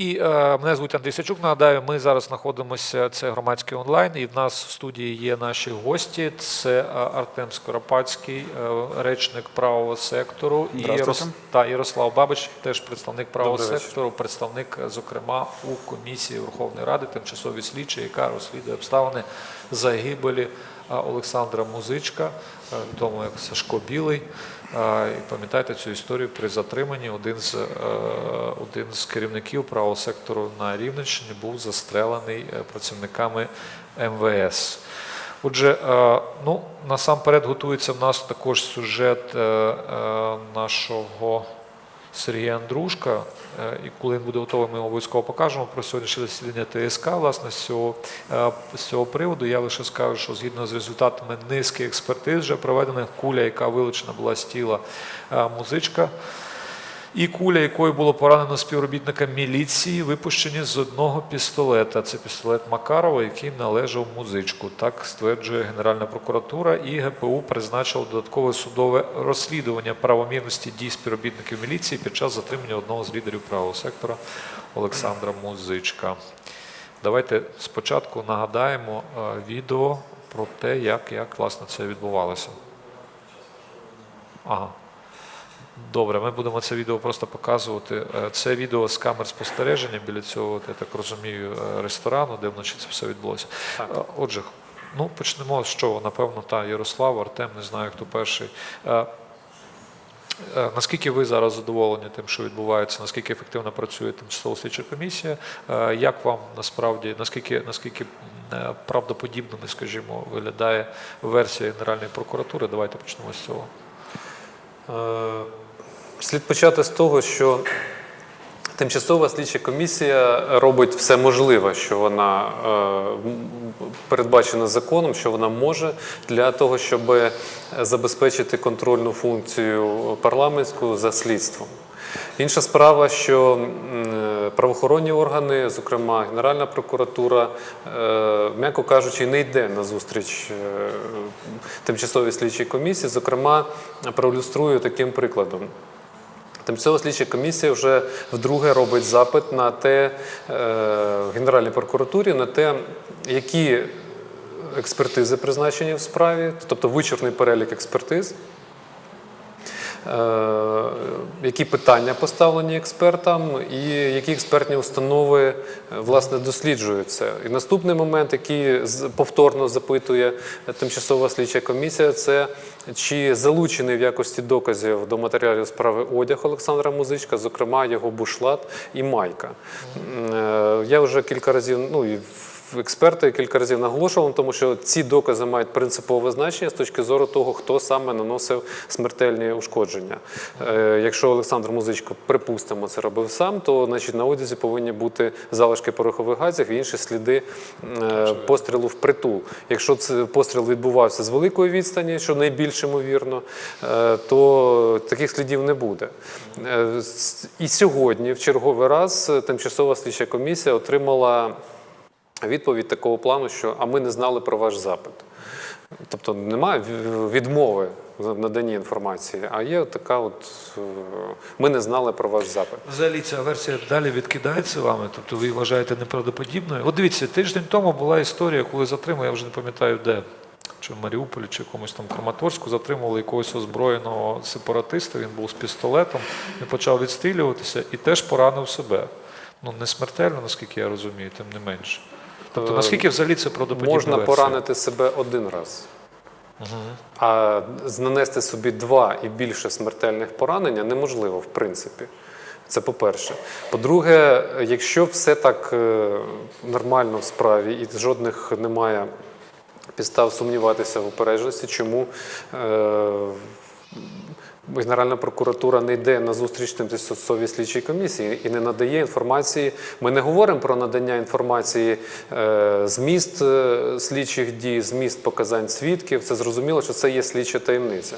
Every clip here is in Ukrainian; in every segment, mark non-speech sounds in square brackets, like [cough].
І е, мене звуть Андрій Сачук. Нагадаю, ми зараз знаходимося. Це громадський онлайн, і в нас в студії є наші гості. Це е, Артем Скоропадський, е, речник правого сектору, і. Ярос- та Ярослав Бабич, теж представник правого Добрий вечір. сектору, представник, е, зокрема, у комісії Верховної Ради, тимчасовій слідчій, яка розслідує обставини загибелі Олександра Музичка, відомо як Сашко Білий. І пам'ятаєте цю історію при затриманні. Один з, е, один з керівників правого сектору на Рівненщині був застрелений е, працівниками МВС. Отже, е, ну, насамперед готується в нас також сюжет нашого Сергія Андрушка. Е, І коли він буде готовий, ми обов'язково покажемо про сьогоднішнє засідання ТСК. Власне, з цього, е, з цього приводу я лише скажу, що згідно з результатами низки експертиз, вже проведених куля, яка вилучена була з тіла е, музичка. І куля, якою було поранено співробітника міліції, випущені з одного пістолета. Це пістолет Макарова, який належав музичку. Так стверджує Генеральна прокуратура. І ГПУ призначило додаткове судове розслідування правомірності дій співробітників міліції під час затримання одного з лідерів правого сектора Олександра Музичка. Давайте спочатку нагадаємо е, відео про те, як, як власне це відбувалося. Ага. Добре, ми будемо це відео просто показувати. Е, Це відео з камер спостереження біля цього, я так розумію, е, ресторану, де вночі це все відбулося. Так. Е, Отже, ну почнемо з чого? Напевно, та Ярослав, Артем, не знаю, хто перший. Наскільки ви зараз задоволені тим, що відбувається, наскільки ефективно працює тимчасова слідча комісія? Як вам насправді, наскільки, наскільки правдоподібними, скажімо, виглядає версія Генеральної прокуратури? Давайте почнемо з цього. Е, Слід почати з того, що тимчасова слідча комісія робить все можливе, що вона е, передбачена законом, що вона може для того, щоб забезпечити контрольну функцію парламентську за слідством. Інша справа, що м, правоохоронні органи, зокрема Генеральна прокуратура, е, м'яко кажучи, не йде на зустріч е, тимчасовій слідчій комісії, зокрема, проілюструю таким прикладом. Тимчасова слідча комісія вже вдруге робить запит на те е, в Генеральній прокуратурі, на те, які експертизи призначені в справі, тобто вичерпний перелік експертиз. Е, Які питання поставлені експертам, і які експертні установи е, власне досліджують це. І наступний момент, який повторно запитує тимчасова слідча комісія, це чи залучений в якості доказів до матеріалів справи одяг Олександра Музичка, зокрема його бушлат і майка. Е, Я вже кілька разів, ну і в- експерти кілька разів наголошували, тому що ці докази мають принципове значення з точки зору того, хто саме наносив смертельні ушкодження. Е, Якщо Олександр Музичко, припустимо, це робив сам, то значить на одязі повинні бути залишки порохових газів і інші сліди е, пострілу в притул. Якщо постріл відбувався з великої відстані, що найбільш ймовірно, е, то таких слідів не буде. І сьогодні, в черговий раз, тимчасова слідча комісія отримала відповідь такого плану, що а ми не знали про ваш запит. Тобто немає відмови в наданні інформації, а є така от е, ми не знали про ваш запит. Взагалі ця версія далі відкидається вами, тобто ви вважаєте неправдоподібною. От дивіться, тиждень тому була історія, коли затримали, я вже не пам'ятаю де, чи в Маріуполі, чи в якомусь там Краматорську, затримували якогось озброєного сепаратиста, він був з пістолетом, він почав відстрілюватися і теж поранив себе. Ну, не смертельно, наскільки я розумію, тим не менше. Тобто, Е, наскільки взагалі це правдоподібна Можна версія? поранити себе один раз. А нанести собі два і більше смертельних поранення неможливо, в принципі. Це по-перше. По-друге, якщо все так е, нормально в справі і жодних немає підстав сумніватися в упередженості, чому е, Генеральна прокуратура не йде на зустріч тимчасовій слідчій комісії і не надає інформації. Ми не говоримо про надання інформації е, зміст е, слідчих дій, зміст показань свідків. Це зрозуміло, що це є слідча таємниця.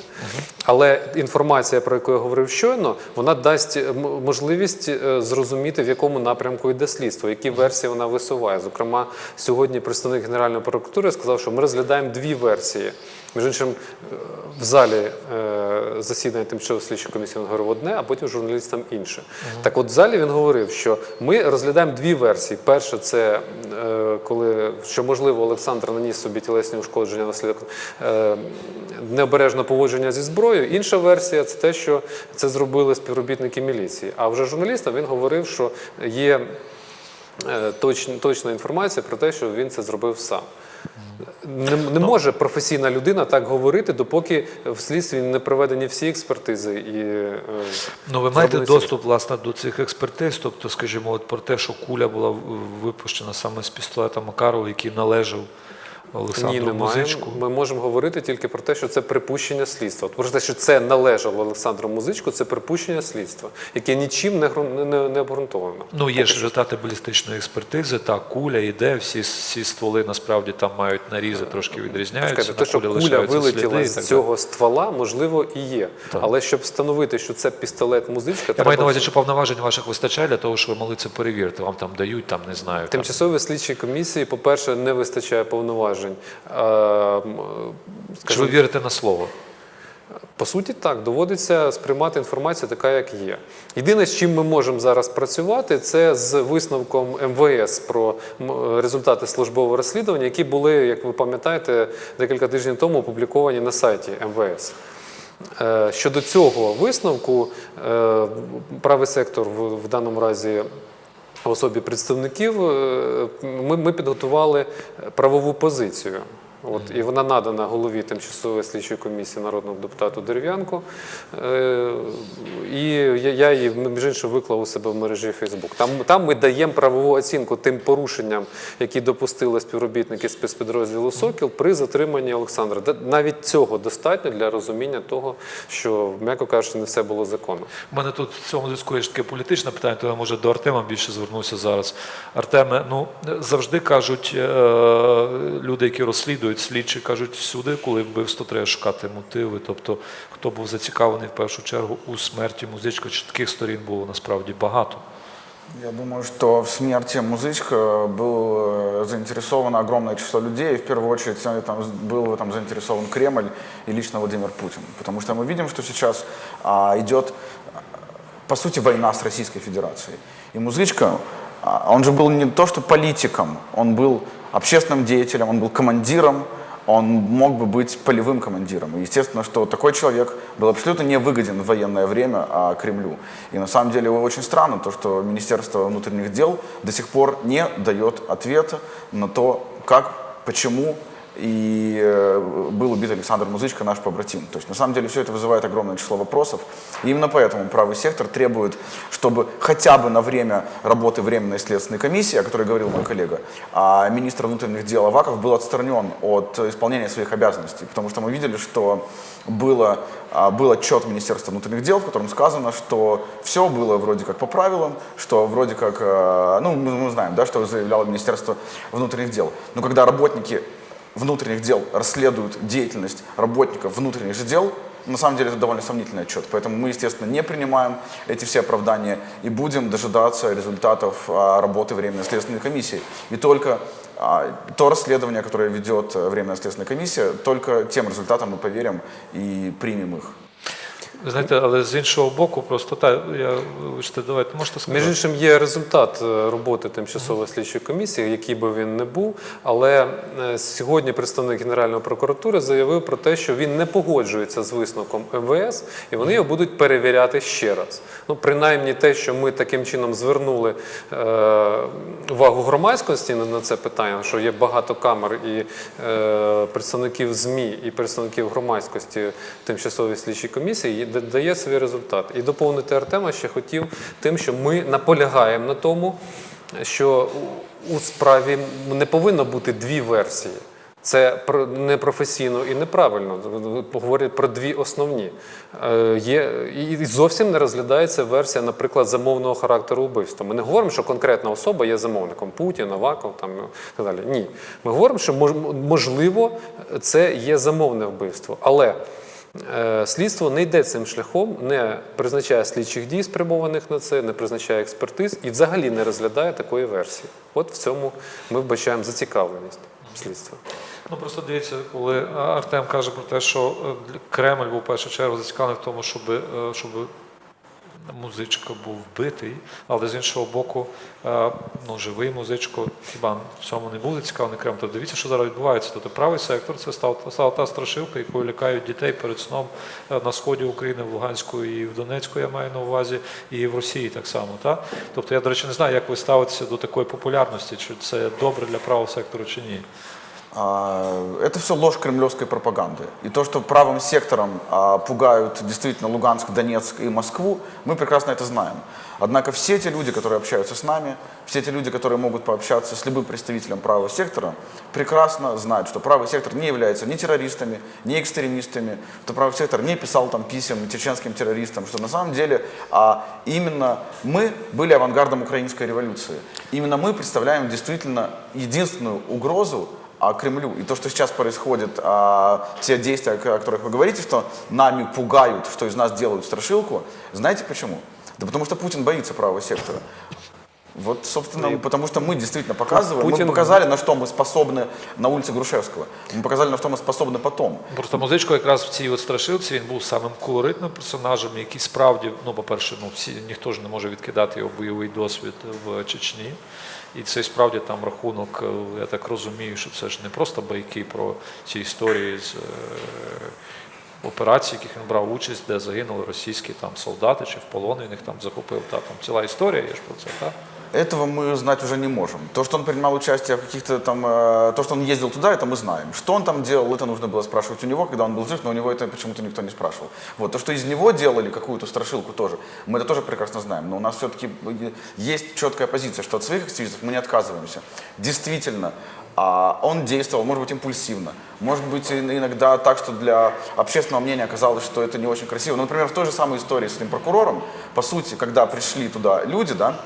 Але інформація, про яку я говорив щойно, вона дасть можливість е, зрозуміти, в якому напрямку йде слідство, які версії вона висуває. Зокрема, сьогодні представник Генеральної прокуратури сказав, що ми розглядаємо дві версії. Між іншим, е, в залі е, засідання тимчасової слідчої комісії він говорив одне, а потім журналістам інше. Так от в залі він говорив, що ми розглядаємо дві версії. Перша це е, коли що можливо Олександр наніс собі тілесні ушкодження внаслідок е, необережного поводження зі зброєю. Інша версія це те, що це зробили співробітники міліції. А вже журналістам він говорив, що є точна інформація про те, що він це зробив сам. Не, не може професійна людина так говорити, допоки в слідстві не проведені всі експертизи і е, Ну, ви маєте зроблені доступ власне до цих експертиз, тобто, скажімо, от про те, що куля була випущена саме з пістолета Макарова, який належав Олександру Ні, немає. Музичку. Ми можемо говорити тільки про те, що це припущення слідства. Про те, що це належало Олександру Музичку, це припущення слідства, яке нічим не, не, не, обґрунтовано. Ну, є ж результати балістичної експертизи, так, куля йде, всі, всі стволи насправді там мають нарізи, трошки відрізняються. Чекайте, на те, що куля вилетіла сліди з так цього ствола, можливо, і є. Але щоб встановити, що це пістолет музичка, Я треба маю на увазі, що повноважень ваших вистачає для того, щоб ви могли це перевірити. Вам там дають, там не знаю. Там. Тимчасовій слідчій комісії, по-перше, не вистачає повноважень. Е, м, Чи ви вірите на слово? По суті, так, доводиться сприймати інформацію така, як є. Єдине, з чим ми можемо зараз працювати, це з висновком МВС про результати службового розслідування, які були, як ви пам'ятаєте, декілька тижнів тому опубліковані на сайті МВС. Е, Щодо цього висновку, е, правий сектор в даному разі в особі представників, е, ми, ми підготували правову позицію. От, і вона надана голові тимчасової слідчої комісії народному депутату Дерев'янку. Е, і я її між іншим виклав у себе в мережі Фейсбук. Там, там ми даємо правову оцінку тим порушенням, які допустили співробітники спецпідрозділу Сокіл при затриманні Олександра. Навіть цього достатньо для розуміння того, що, м'яко кажучи, не все було законно. У мене тут в цьому зв'язку є ж таке політичне питання, то я може до Артема більше звернуся зараз. Артеме, ну завжди кажуть е, люди, які розслідують слідчі, кажуть всюди, коли вбивство треба шукати мотиви. Тобто, хто був зацікавлений в першу чергу у смерті музичка, чи таких сторін було насправді багато. Я думаю, что в смерти Музычка был э, заинтересовано огромное число людей. И в первую очередь э, там, был в этом заинтересован Кремль и лично Владимир Путин. Потому что мы видим, что сейчас а, идет, а, по сути, война с Российской Федерацией. И Музычка, а, он же был не то что политиком, он был общественным деятелем, он был командиром, он мог бы быть полевым командиром. И естественно, что такой человек был абсолютно не выгоден в военное время а, Кремлю. И на самом деле очень странно то, что Министерство внутренних дел до сих пор не дает ответа на то, как, почему и э, был убит Александр Музычко, наш побратим. То есть на самом деле все это вызывает огромное число вопросов. И именно поэтому правый сектор требует, чтобы хотя бы на время работы Временной следственной комиссии, о которой говорил мой коллега, а министр внутренних дел Аваков был отстранен от исполнения своих обязанностей. Потому что мы видели, что было, а, был отчет Министерства внутренних дел, в котором сказано, что все было вроде как по правилам, что вроде как, э, ну мы знаем, да, что заявляло Министерство внутренних дел. Но когда работники внутренних дел расследуют деятельность работников внутренних же дел, на самом деле это довольно сомнительный отчет. Поэтому мы, естественно, не принимаем эти все оправдания и будем дожидаться результатов а, работы Временной следственной комиссии. И только а, то расследование, которое ведет э, Временная следственная комиссия, только тем результатам мы поверим и примем их. Знаєте, але з іншого боку, просто так, я вибачте, давайте можете Між іншим, є результат е, роботи тимчасової слідчої комісії, який би він не був. Але е, сьогодні представник Генеральної прокуратури заявив про те, що він не погоджується з висновком МВС, і вони його будуть перевіряти ще раз. Ну, принаймні, те, що ми таким чином звернули е, увагу громадськості на, це питання, що є багато камер і е, представників ЗМІ, і представників громадськості тимчасової слідчої комісії, дає свій результат. І доповнити Артема ще хотів тим, що ми наполягаємо на тому, що у- справі не повинно бути дві версії. Це про- непрофесійно і неправильно. Говорять про дві основні. Е, Є, і зовсім не розглядається версія, наприклад, замовного характеру вбивства. Ми не говоримо, що конкретна особа є замовником Путін, Аваков там, і так далі. Ні. Ми говоримо, що можливо це є замовне вбивство. Але Слідство не йде цим шляхом, не призначає слідчих дій, спрямованих на це, не призначає експертиз і взагалі не розглядає такої версії. От в цьому ми вбачаємо зацікавленість. слідства. Ну просто дивіться, коли Артем каже про те, що е, Кремль був в першу чергу зацікавлений в тому, щоб, е, щоб музичка був вбитий, але з іншого боку, е, ну, живий музичко хіба в цьому не буде цікавий Кремль. Тобто дивіться, що зараз відбувається. Тобто правий сектор це стала та страшилка, якою лякають дітей перед сном е, на сході України, в Луганську і в Донецьку, я маю на увазі, і в Росії так само. Та? Тобто я, до речі, не знаю, як ви ставитеся до такої популярності, чи це добре для правого сектору, чи ні. А, Это все ложь кремлевской пропаганды. И то, что правым сектором а, пугают действительно Луганск, Донецк и Москву, мы прекрасно это знаем. Однако все те люди, которые общаются с нами, все те люди, которые могут пообщаться с любым представителем правого сектора, прекрасно знают, что правый сектор не является ни террористами, ни экстремистами, что правый сектор не писал там писем чеченским террористам, что на самом деле а, именно мы были авангардом украинской революции. Именно мы представляем действительно единственную угрозу а, Кремлю. И то, что сейчас происходит, а, те действия, о которых вы говорите, что нами пугают, что из нас делают страшилку, знаете почему? Да потому что Путин боится правого сектора. Вот, собственно, потому что мы действительно показываем, Путин- мы показали, на что мы способны на улице Грушевского. Мы показали, на что мы способны потом. Просто музичко якраз в цій от страшилці він був самим колоритним персонажем, який справді, ну, по-перше, ну, всі, ніхто ж не може відкидати його бойовий досвід в Чечні. І це справді там рахунок, е, я так розумію, що це ж не просто байки про ці історії з е, операцій, яких він брав участь, де загинули російські там солдати чи в полон він їх там захопив. Та, там ціла історія є ж про це, так? Этого мы знать уже не можем. То, что он принимал участие в каких-то там, э, то, что он ездил туда, это мы знаем. Что он там делал, это нужно было спрашивать у него, когда он был жив, но у него это почему-то никто не спрашивал. Вот. То, что из него делали какую-то страшилку тоже, мы это тоже прекрасно знаем. Но у нас все-таки есть четкая позиция, что от своих активистов мы не отказываемся. Действительно, а, он действовал, может быть, импульсивно, может быть, иногда так, что для общественного мнения оказалось, что это не очень красиво. Ну, например, в той же самой истории с этим прокурором, по сути, когда пришли туда люди, да,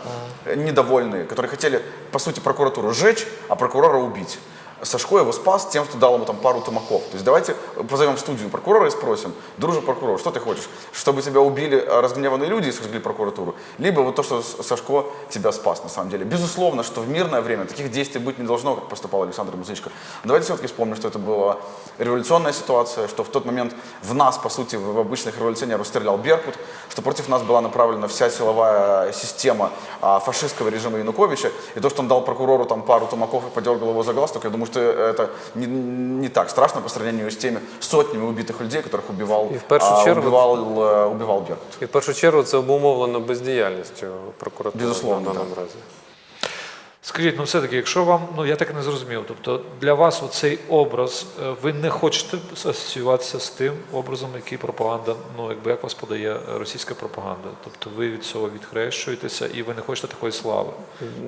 недовольные, которые хотели, по сути, прокуратуру сжечь, а прокурора убить. Сашко его спас тем, что дал ему там пару тумаков. То есть давайте позовем в студию прокурора и спросим, дружи прокурор, что ты хочешь? Чтобы тебя убили э, разгневанные люди и сожгли прокуратуру? Либо вот то, что Сашко тебя спас на самом деле. Безусловно, что в мирное время таких действий быть не должно, как поступал Александр Музычко. Давайте все-таки вспомним, что это была революционная ситуация, что в тот момент в нас, по сути, в обычных революционеров стрелял Беркут, что против нас была направлена вся силовая система а, фашистского режима Януковича, и то, что он дал прокурору там пару тумаков и подергал его за галстук, я думаю, что это не, не так страшно по сравнению с теми сотнями убитых людей, которых убивал, И в первую а, чергу- убивал, э, убивал Беркут. І в першу чергу це обумовлено бездіяльністю прокуратури Безусловно, в даному разі. Скажіть, ну все-таки, якщо вам, ну я так не зрозумів, тобто для вас оцей образ, е, ви не хочете асоціюватися з тим образом, який пропаганда, ну якби як вас подає російська пропаганда. Тобто ви від цього відхрещуєтеся і ви не хочете такої слави.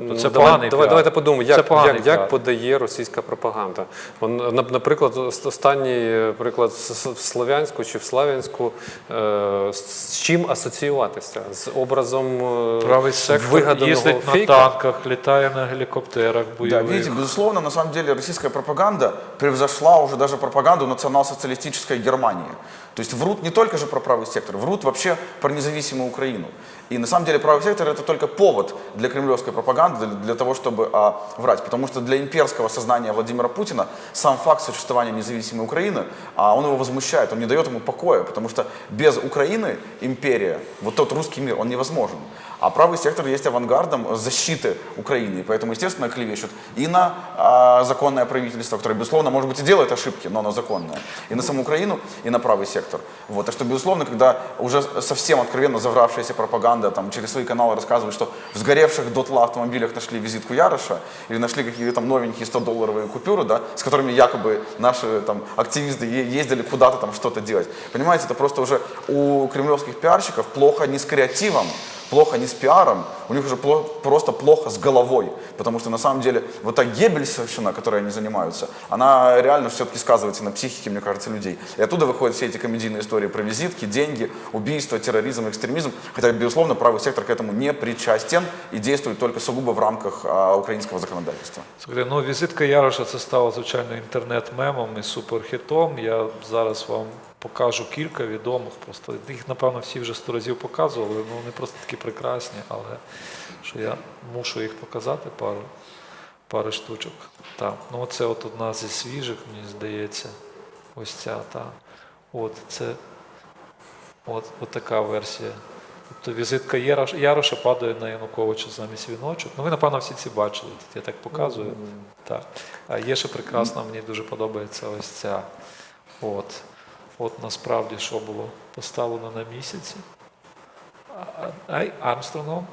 То це давай, поганий давай, піар. давайте подумаємо, Це як, як, як подає російська пропаганда. Вон, Наприклад, останній е, приклад в Слов'янську чи в Слав'янську, е, з чим асоціюватися? З образом Правий сектор вигаданого їздить на танках, літає на гелікоптерах Да, бойових. видите, безусловно, на самом деле российская пропаганда превзошла уже даже пропаганду национал-социалистической Германии. То есть врут не только же про правый сектор, врут вообще про независимую Украину. И на самом деле правый сектор это только повод для кремлевской пропаганды, для, для того, чтобы а, врать. Потому что для имперского сознания Владимира Путина сам факт существования независимой Украины, а, он его возмущает, он не дает ему покоя, потому что без Украины империя, вот тот русский мир, он невозможен. А правый сектор есть авангардом защиты Украины. Поэтому, естественно, клевещут и на а, законное правительство, которое, безусловно, может быть, и делает ошибки, но оно законное. И на саму Украину, и на правый сектор. Вот. Так что, безусловно, когда уже совсем откровенно завравшаяся пропаганда там, через свои каналы рассказывает, что в сгоревших дотла автомобилях нашли визитку Яроша, или нашли какие-то там новенькие 100-долларовые купюры, да, с которыми якобы наши там, активисты ездили куда-то там что-то делать. Понимаете, это просто уже у кремлевских пиарщиков плохо не с креативом, плохо не с пиаром, у них уже пло- просто плохо с головой. Потому что на самом деле вот та гебельсовщина, которой они занимаются, она реально все-таки сказывается на психике, мне кажется, людей. И оттуда выходят все эти комедийные истории про визитки, деньги, убийства, терроризм, экстремизм. Хотя, безусловно, правый сектор к этому не причастен и действует только сугубо в рамках а, украинского законодательства. Слухайте, ну візитка Яроша це стало звичайно інтернет-мемом і суперхітом. Я зараз вам покажу кілька відомих. Просто їх, напевно, всі вже сто разів показували. Ну вони просто такі прекрасні, але що я мушу їх показати пару. пари штучок. Так. Ну, це от одна зі свіжих, мені здається. Ось ця, та. От, це от, от така версія. Тобто візитка Ярош- Яроша падає на Януковича замість віночок. Ну, ви, напевно, всі ці бачили, тут я так показую. Так. А є ще прекрасна, мені дуже подобається ось ця. От. От насправді що було поставлено на місяці. Ай, Армстронгом.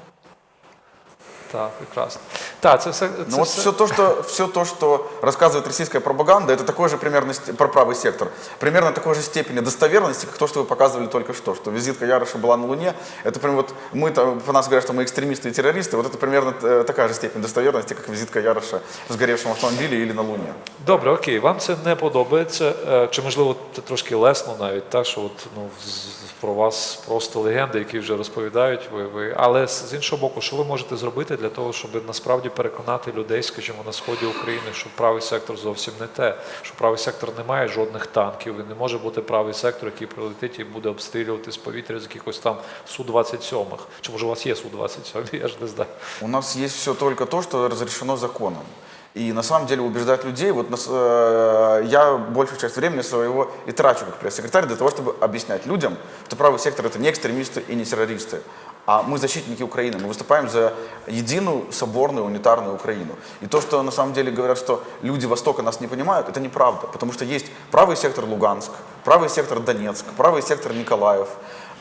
Так, прекрасно. Так, це все. Це Ну вот все... все то, что, все то, что рассказывает российская пропаганда, это такой же примерно ст- про правый сектор. Примерно такой же степени достоверности, как то, что вы показывали только что, что визитка Яроша была на Луне. Это прям вот мы там, по нас говорят, что мы экстремисты и террористы. Вот это примерно э, такая же степень достоверности, как визитка Яроша в сгоревшем автомобиле или на Луне. Добре, окей, вам це не подобається, е, чи можливо це трошки лесно навіть, так, що от, ну, з- про вас просто легенди, які вже розповідають ви, ви. Але з з іншого боку, що ви можете зробити для того, щоб насправді переконати людей, скажімо, на сході України, що правий сектор зовсім не те, що правий сектор не має жодних танків, і не може бути правий сектор, який прилетить і буде обстрілювати з повітря з якихось там Су-27. Чи може у вас є Су-27, [laughs] я ж не знаю. У нас есть все только то, что разрешено законом. И на самом деле убеждать людей, вот нас- э, я большую часть времени своего и трачу как пресс-секретарь для того, чтобы объяснять людям, что правый сектор это не экстремисты и не террористы, а мы защитники Украины, мы выступаем за единую, соборную, унитарную Украину. И то, что на самом деле говорят, что люди Востока нас не понимают, это неправда, потому что есть правый сектор Луганск, правый сектор Донецк, правый сектор Николаев,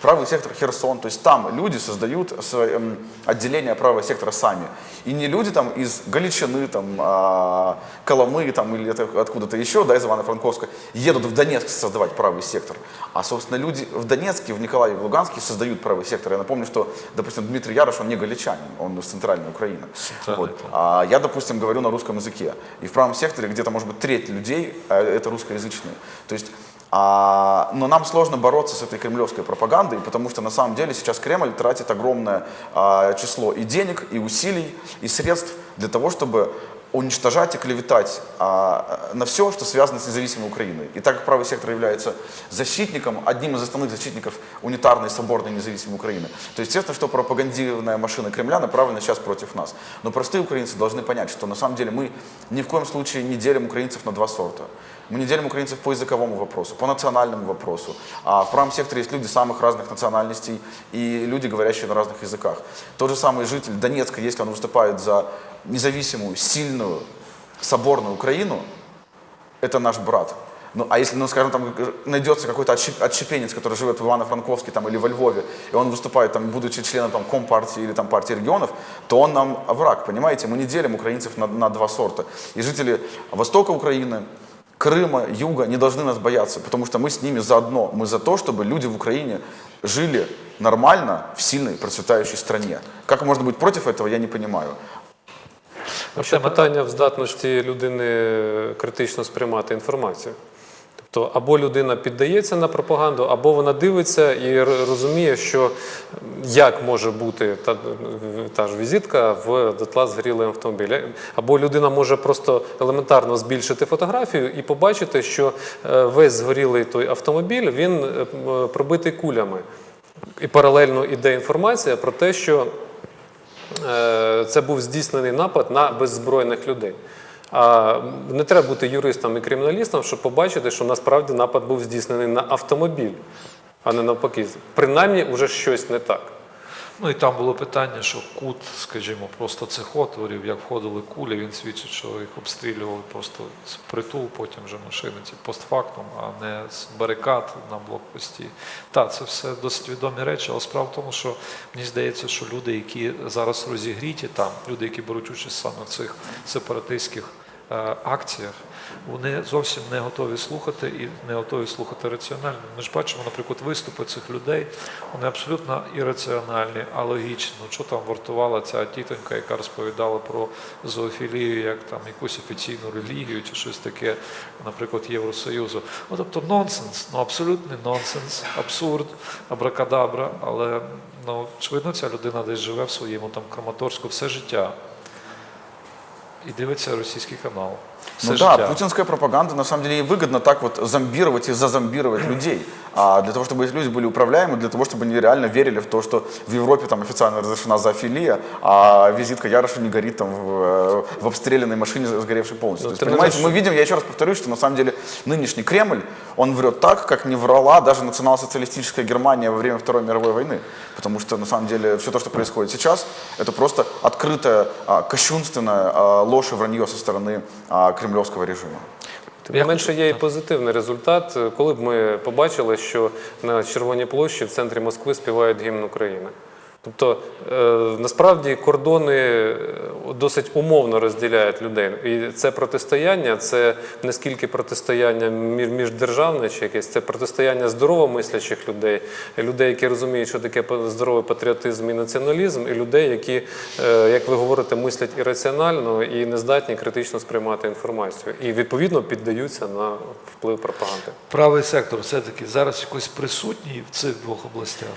правый сектор Херсон. То есть там люди создают эм, отделение правого сектора сами. И не люди там из Галичины, там, а, Коломы там, или откуда-то еще, да, из Ивано-Франковска, едут в Донецк создавать правый сектор. А, собственно, люди в Донецке, в Николаеве, в Луганске создают правый сектор. Я напомню, что, допустим, Дмитрий Ярош, он не галичанин, он из центральной Украины. Вот. А я, допустим, говорю на русском языке. И в правом секторе где-то, может быть, треть людей э, это русскоязычные. То есть а, но нам сложно бороться с этой кремлевской пропагандой, потому что на самом деле сейчас Кремль тратит огромное а, число и денег, и усилий, и средств для того, чтобы уничтожать и клеветать а, на все, что связано с независимой Украиной. И так как правый сектор является защитником, одним из основных защитников унитарной, соборной, независимой Украины, то естественно, что пропагандированная машина Кремля направлена сейчас против нас. Но простые украинцы должны понять, что на самом деле мы ни в коем случае не делим украинцев на два сорта. Мы не делим украинцев по языковому вопросу, по национальному вопросу. А в правом секторе есть люди самых разных национальностей и люди, говорящие на разных языках. Тот же самый житель Донецка, если он выступает за независимую, сильную, соборную Украину, это наш брат. Ну, а если, ну, скажем, там найдется какой-то отщеп- отщепенец, который живет в Ивано-Франковске там, или во Львове, и он выступает, там, будучи членом там, Компартии или там, партии регионов, то он нам враг, понимаете? Мы не делим украинцев на, на два сорта. И жители Востока Украины, Крыма, Юга не должны нас бояться, потому что мы с ними заодно. Мы за то, чтобы люди в Украине жили нормально в сильной, процветающей стране. Как можно быть против этого, я не понимаю. Ще Артеме, питання в здатності людини критично сприймати інформацію. Тобто або людина піддається на пропаганду, або вона дивиться і розуміє, що як може бути та, та ж візитка в дотла згорілий автомобіль. Або людина може просто елементарно збільшити фотографію і побачити, що е, весь згорілий той автомобіль він е, пробитий кулями. І паралельно іде інформація про те, що Е, це був здійснений напад на беззбройних людей. Не треба бути юристом і криміналістом, щоб побачити, що насправді напад був здійснений на автомобіль, а не навпаки. Принаймні, вже щось не так. Ну і там було питання, що кут, скажімо, просто цих отворів, як входили кулі, він свідчить, що їх обстрілювали просто з притул, потім вже машини ці постфактум, а не з барикад на блокпості. Так, це все досить відомі речі, але справа в тому, що мені здається, що люди, які зараз розігріті там, люди, які беруть участь саме в цих сепаратистських акціях, вони зовсім не готові слухати і не готові слухати раціонально. Ми ж бачимо, наприклад, виступи цих людей, вони абсолютно ірраціональні, алогічні. Ну, що там вартувала ця тітонька, яка розповідала про зоофілію, як там якусь офіційну релігію чи щось таке, наприклад, Євросоюзу. Ну, тобто нонсенс, ну абсолютний нонсенс, абсурд, абракадабра, але ну, очевидно, ця людина десь живе в своєму там Краматорську все життя і дивиться російський канал. все Ну життя. да, путинская пропаганда на самом деле ей выгодно так вот зомбировать и зазомбировать людей. А для того, чтобы эти люди были управляемы, для того, чтобы они реально верили в то, что в Европе там официально разрешена зоофилия, а визитка Яроша не горит там в, э, в обстрелянной машине, сгоревшей полностью. Ну, То есть, понимаете, мы видим, я еще раз повторюсь, что на самом деле нынешний Кремль, он врет так, как не врала даже национал-социалистическая Германия во время Второй мировой войны. Потому что на самом деле все то, что происходит сейчас, это просто открытая, а, кощунственная а, ложь и вранье со стороны а, кремлевского режима. Тим не менше є і позитивний результат, коли б ми побачили, що на Червоній площі в центрі Москви співають гімн України. Тобто е, насправді кордони е, досить умовно розділяють людей. І це протистояння, це не скільки протистояння між- міждержавне чи якесь, це протистояння здоровомислячих людей, людей, які розуміють, що таке здоровий патріотизм і націоналізм, і людей, які, е, як ви говорите, мислять ірраціонально і не здатні критично сприймати інформацію. І відповідно піддаються на вплив пропаганди. Правий сектор все-таки зараз якось присутній в цих двох областях,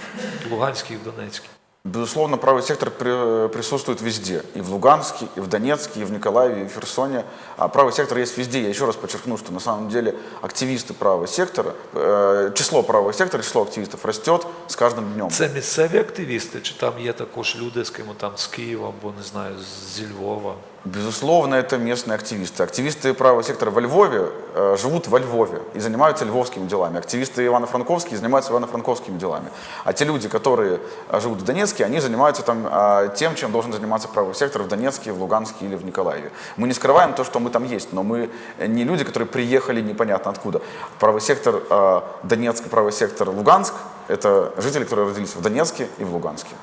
Луганській і Донецькій. Безусловно, правый сектор при- присутствует везде. И в Луганске, и в Донецке, и в Николаеве, и в Херсоне. А правый сектор есть везде. Я еще раз подчеркну, что на самом деле активисты правого сектора, э, число правого сектора, число активистов растет с каждым днем. Це місцеві активісти, чи там є також люди, з ким там з Києва або не знаю, зі Львова? Безусловно, это местные активисты. Активисты правого сектора во Львове э, живут во Львове и занимаются львовскими делами. Активисты Ивано-Франковские занимаются ивано-франковскими делами. А те люди, которые э, живут в Донецке, они занимаются там э, тем, чем должен заниматься правый сектор в Донецке, в Луганске или в Николаеве. Мы не скрываем то, что мы там есть, но мы не люди, которые приехали непонятно откуда. Правый сектор э, Донецк, правый сектор Луганск – это жители, которые родились в Донецке и в Луганске.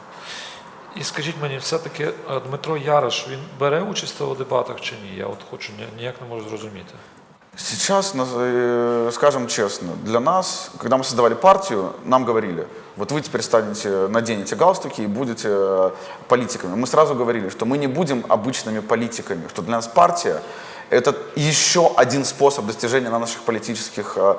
І скажіть мені, все-таки е, Дмитро Ярош, він бере участь у дебатах чи ні? Я от хочу ні- ніяк не можу зрозуміти. Сейчас, на- э, скажем честно, для нас, когда мы создавали партию, нам говорили, вот вы теперь станете, наденете галстуки и будете э, политиками. Мы сразу говорили, что мы не будем обычными политиками, что для нас партия – это еще один способ достижения наших политических э,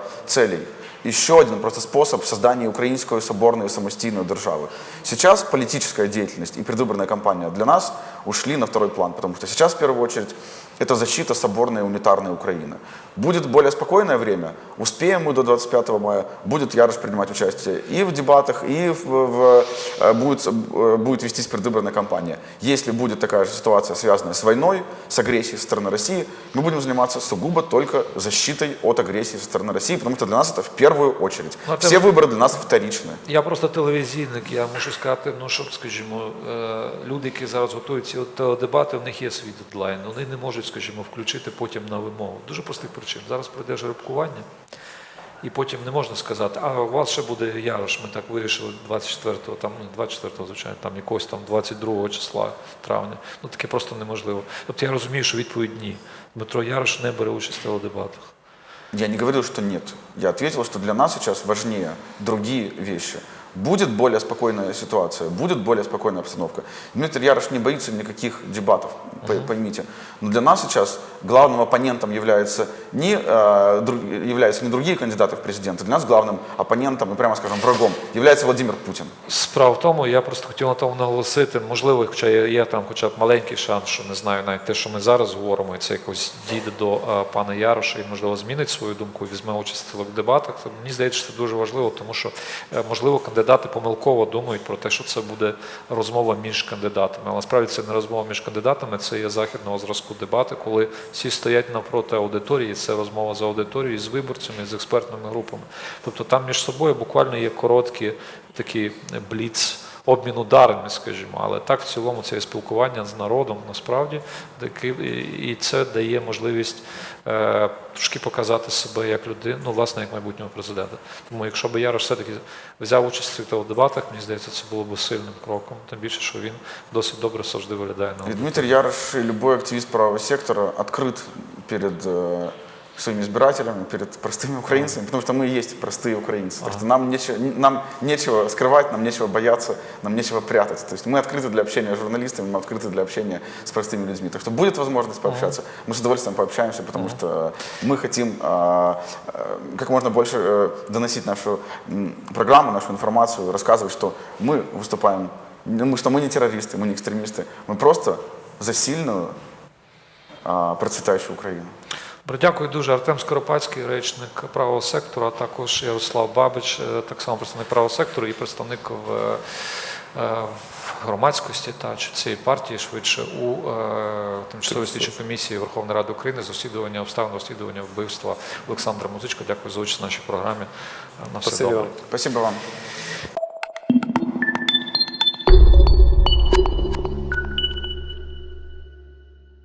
целей. Еще один просто способ создания украинской соборной самостийной державы. Сейчас политическая деятельность и предвыборная кампания для нас ушли на второй план, потому что сейчас в первую очередь это защита соборной унитарной Украины. Будет более спокойное время, успеем мы до 25 мая, будет Ярош принимать участие и в дебатах, и в, в- э, будет, э, будет вестись предвыборная кампания. Если будет такая же ситуация, связанная с войной, с агрессией со стороны России, мы будем заниматься сугубо только защитой от агрессии со стороны России, потому что для нас это в первую очередь. Ну, это- Все выборы для нас вторичны. Я просто телевізійник, я можу сказати, ну щоб, скажімо, е, люди, які зараз готують ці от теледебати, в них є свій дедлайн. Вони не можуть, скажімо, включити потім на вимогу. Дуже простих причин. Зараз пройде жеребкування, і потім не можна сказати, а у вас ще буде Ярош, ми так вирішили 24-го, там ну, 24-го, звичайно, там якогось там 22 числа травня. Ну таке просто неможливо. Тобто я розумію, що відповідь ні. Дмитро Ярош не бере участь в теледебатах. Я не говорил, что нет. Я ответил, что для нас сейчас важнее другие вещи. Будет более спокойная ситуация, будет более спокойная обстановка. Дмитрий Ярош не боится никаких дебатов, по- поймите. Но для нас сейчас главным оппонентом является не, э, друг- являются не другие кандидаты в президенты. Для нас главным оппонентом и, прямо скажем, врагом является Владимир Путин. Справа в тому, я просто хотів на тому наголосити, можливо, хоча є, є там хоча б маленький шанс, що не знаю, навіть те, що ми зараз говоримо, і це якось дійде до а, пана Яроша і, можливо, змінить свою думку і візьме участь в цих дебатах. То мені здається, що це дуже важливо, тому що, е, можливо, кандидати помилково думають про те, що це буде розмова між кандидатами. Але насправді це не розмова між кандидатами, це є західного зразку дебати, коли всі стоять навпроти аудиторії, це розмова за аудиторією, з виборцями, з експертними групами. Тобто там між собою буквально є короткі такі бліц. Обмін ударами, скажімо, але так в цілому це спілкування з народом насправді, і- і це дає можливість е, трошки показати себе як людину, ну, власне, як майбутнього президента. Тому якщо б Ярош все-таки взяв участь в цих дебатах, мені здається, це було б сильним кроком, тим більше, що він досить добре завжди виглядає на Дмитрий Ярош и любой активист правого сектора открыт перед э, своими избирателями, перед простыми украинцами, потому что мы и есть простые украинцы. Так что нам нечего, нам нечего скрывать, нам нечего бояться, нам нечего прятать. То есть мы открыты для общения с журналистами, мы открыты для общения с простыми людьми. Так что будет возможность пообщаться, мы с удовольствием пообщаемся, потому что мы хотим а, как можно больше э, доносить нашу программу, нашу информацию, рассказывать, что мы выступаем, мы, что мы не террористы, мы не экстремисты, мы просто за сильную, а, процветающую Украину. Дякую дуже. Артем Скоропадський, речник правого сектору, а також Ярослав Бабич, е, так само представник правого сектору і представник в, е, в громадськості та чи цієї партії швидше у е, тимчасовій слідчій комісії Верховної Ради України з розслідування обставин розслідування вбивства Олександра Музичка. Дякую за участь в нашій програмі. Е, На все добре. Спасибо вам.